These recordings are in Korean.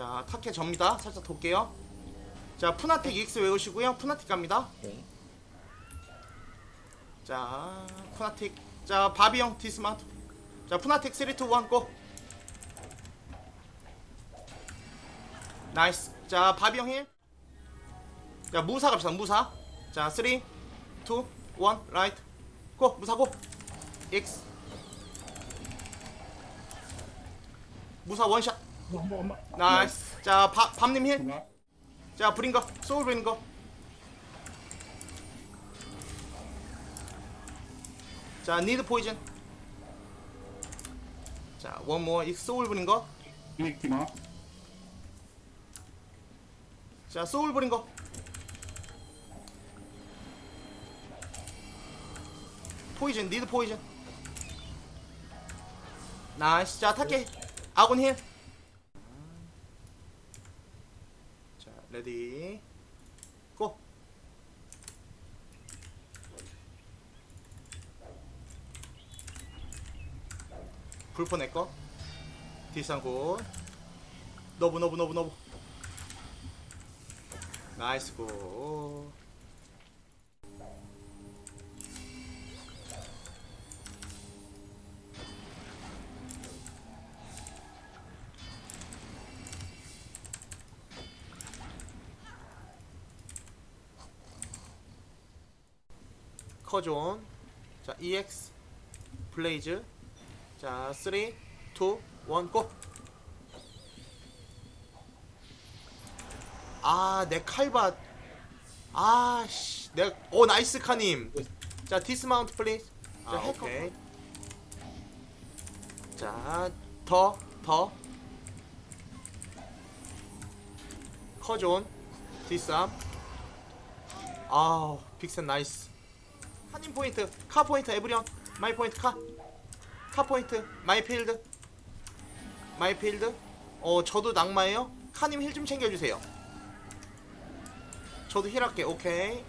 자 타케 접니다. 살짝 돌게요. 자 푸나틱 EX 외우시고요. 푸나틱 갑니다. 네. 자 푸나틱 자 바비형 디스마트 자 푸나틱 3 2 1 고! 나이스. 자 바비형 힐자 무사 갑시다. 무사. 자3 2 1 라이트. 고 무사 고. X. 무사 원샷 엄마 엄마. 나이스. 자 바, 밤님 힐. 엄마. 자 브링거. 소울 브링거. 자 니드 포이즌. 자 원모어 이 소울 브링거. 빅티마. 자 소울 브링거. 포이즌 니드 포이즌. 나이스. 자 타케 아군 힐자 레디 고. 불포 내꺼 굿. 너브 너브 너브 너브. 나이스 굿 커존 자 EX 블레이즈 자 3, 2, 1, 고! 아, 내 칼밭. 아, 씨. 내, 오, 나이스 카님. 자, 디스마운트 플리즈. 자, 아, 오케이. 자, 더, 더. 커존. 디스암. 아우, 빅센 나이스. 카님 포인트, 카 포인트, 에브리언. 마이 포인트, 카. 카 포인트, 마이 필드. 마이 필드. 어, 저도 낙마예요. 카님 힐 좀 챙겨주세요. 저도 힐할게. 오케이.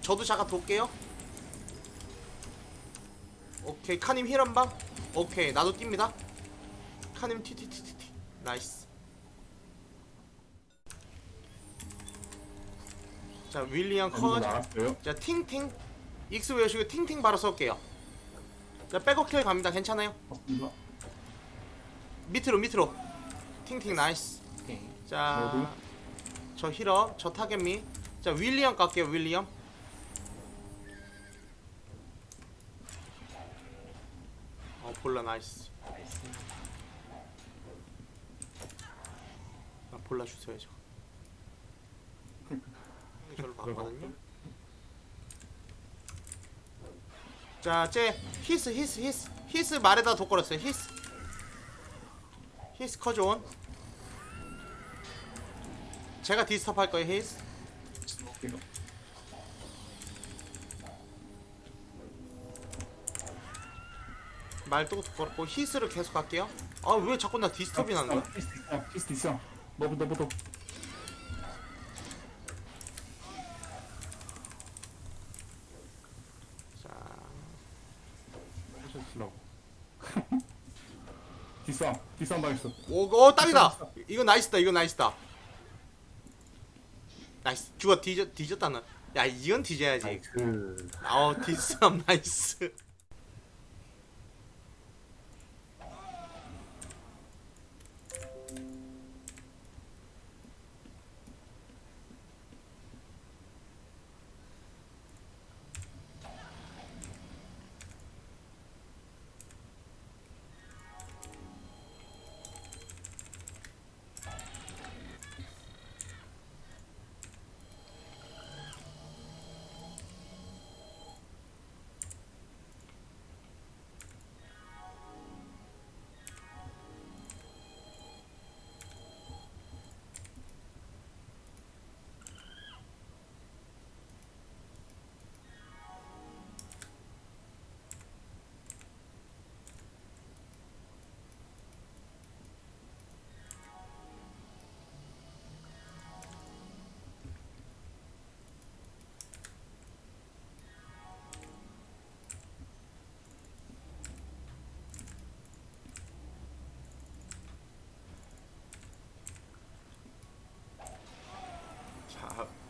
저도 잠깐 돌게요. 오케이. 카님 힐 한 방. 오케이. 나도 뜁니다. 카님 티티티티티. 나이스. 자, 윌리엄 누구 커. 나갔어요? 자, 팅팅. 익스 외우시고 팅팅 바로 쏠게요. 자, 백업 킬 갑니다. 괜찮아요? 밑으로 밑으로. 팅팅 나이스. 오케이. 자, 어디? 저저 타겟미. 자, 윌리엄 갈게요, 윌리엄. 어, 볼라 나이스. 아, 볼라 주셔야죠. 형이 저를 봤거든요. 자, 쟤 히스, 히스, 히스, 히스 말에다 독 걸었어요. 히스, 히스 커존. 제가 디스터브 할 거예요, 히스. 말도 걸었고 히스를 계속 할게요. 아 왜 자꾸 나 디스터비 나는 거야? 피스 있어. 피스 있어. 너부 너부 너. 자, 하셨으라고. 디쌈 디쌈 당했어. 오, 오 딱이다. 이거 나이스다. 이거 나이스다. 나이스. 죽어 뒤졌 뒤졌다는. 야 이건 뒤져야지. 그 아우 디스함 나이스.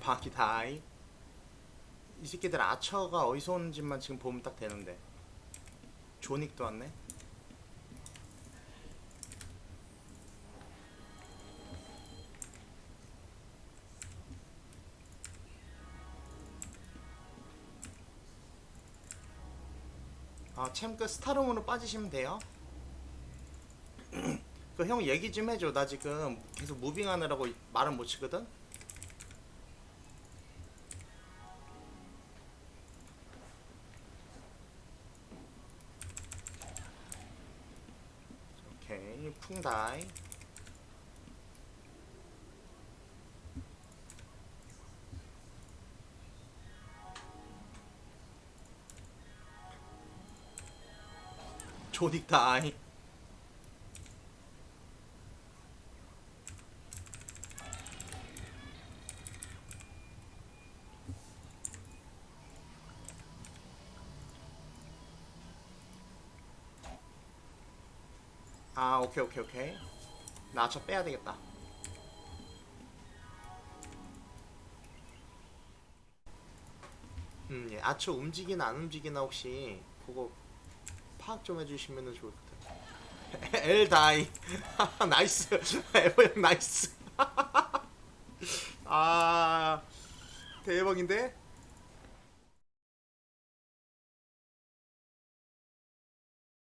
마기다이 이 새끼들 아처가 어디서 오는지만 지금 보면 딱 되는데. 조닉도 왔네. 아 챔크 스타룸으로 빠지시면 돼요. 그 형 얘기 좀 해줘. 나 지금 계속 무빙하느라고 말은 못 치거든 풍다이. 조닉다이 아 오케이 오케이 오케이. 나 아차 빼야 되겠다. 음, 예. 아처 움직이나 안 움직이나 혹시 그거 파악 좀 해주시면 좋을 것 같아요. 엘 다이. 나이스. 에버 형 나이스. 아 대박인데